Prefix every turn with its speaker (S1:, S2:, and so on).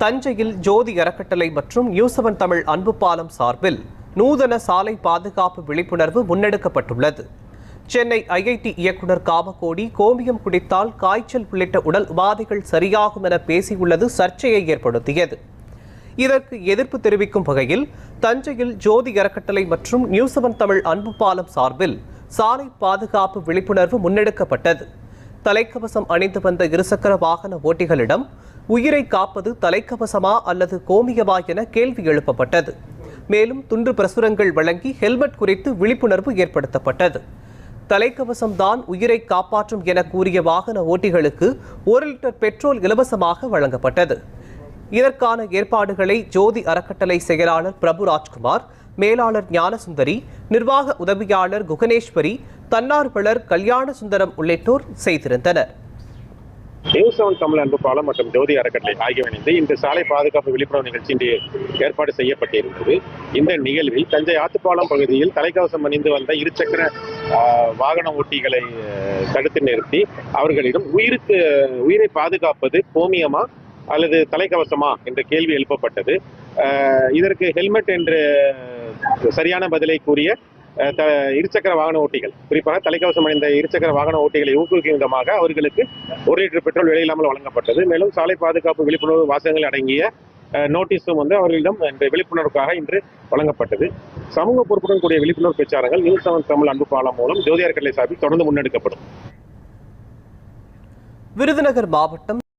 S1: தஞ்சையில் ஜோதி அறக்கட்டளை மற்றும் நியூசவன் தமிழ் அன்பு பாலம் சார்பில் நூதன சாலை பாதுகாப்பு விழிப்புணர்வு முன்னெடுக்கப்பட்டுள்ளது. சென்னை ஐஐடி இயக்குனர் காமகோடி கோமியம் குடித்தால் காய்ச்சல் உள்ளிட்ட உடல் உபாதைகள் சரியாகும் என பேசியுள்ளது சர்ச்சையை ஏற்படுத்தியது. இதற்கு எதிர்ப்பு தெரிவிக்கும் வகையில் தஞ்சையில் ஜோதி அறக்கட்டளை மற்றும் நியூசவன் தமிழ் அன்பு பாலம் சார்பில் சாலை பாதுகாப்பு விழிப்புணர்வு முன்னெடுக்கப்பட்டது. தலைக்கவசம் அணிந்து வந்த இருசக்கர வாகன ஓட்டிகளிடம் உயிரை காப்பது தலைக்கவசமா அல்லது கோமியமா என கேள்வி எழுப்பப்பட்டது. மேலும் துண்டு பிரசுரங்கள் வழங்கி ஹெல்மெட் குறித்து விழிப்புணர்வு ஏற்படுத்தப்பட்டது. தலைக்கவசம் தான் உயிரை காப்பாற்றும் என கூறிய வாகன ஓட்டிகளுக்கு ஒரு லிட்டர் பெட்ரோல் இலவசமாக வழங்கப்பட்டது. இதற்கான ஏற்பாடுகளை ஜோதி அறக்கட்டளை செயலாளர் பிரபு ராஜ்குமார் மேலாளர் ஞானசுந்தரி நிர்வாக உதவியாளர் குகனேஸ்வரி தன்னார்வலர் கல்யாண சுந்தரம் உள்ளிட்டோர் செய்திருந்தனர்.
S2: நியூஸ் செவன் தமிழ் அன்பு பாலம் மற்றும் ஜோதி அறக்கட்டளை ஆகியவை இணைந்து இந்த சாலை பாதுகாப்பு விழிப்புணர்வு நிகழ்ச்சி இன்று ஏற்பாடு செய்யப்பட்டிருந்தது. இந்த நிகழ்வில் தஞ்சை ஆத்துப்பாலம் பகுதியில் தலைக்கவசம் அணிந்து வந்த இருசக்கர ஆஹ், வாகன ஓட்டிகளை தடுத்து நிறுத்தி அவர்களிடம் உயிருக்கு உயிரை பாதுகாப்பது கோமியமா அல்லது தலைக்கவசமா என்ற கேள்வி எழுப்பப்பட்டது. ஆஹ், இதற்கு ஹெல்மெட் என்று சரியான பதிலை கூறிய இருசக்கர வாகன ஓட்டிகள் குறிப்பாக தலைக்கவசம் அணிந்த இருசக்கர வாகன ஓட்டிகளை ஊக்குவிக்கும் விதமாக அவர்களுக்கு ஒரு லிட்டர் பெட்ரோல் விலையில்லாமல் வழங்கப்பட்டது. மேலும் சாலை பாதுகாப்பு விழிப்புணர்வு வாசகங்கள் அடங்கிய நோட்டீஸும் வந்து அவர்களிடம் இந்த விழிப்புணர்வுக்காக இன்று வழங்கப்பட்டது. சமூக பொறுப்புடன் கூடிய விழிப்புணர்வு பிரச்சாரங்கள் நியூஸ் செவன் தமிழ் அன்பு பாலம் மூலம் ஜோதியார் அறக்கட்டளை சார்பில் தொடர்ந்து முன்னெடுக்கப்படும்.
S1: விருதுநகர் மாவட்டம்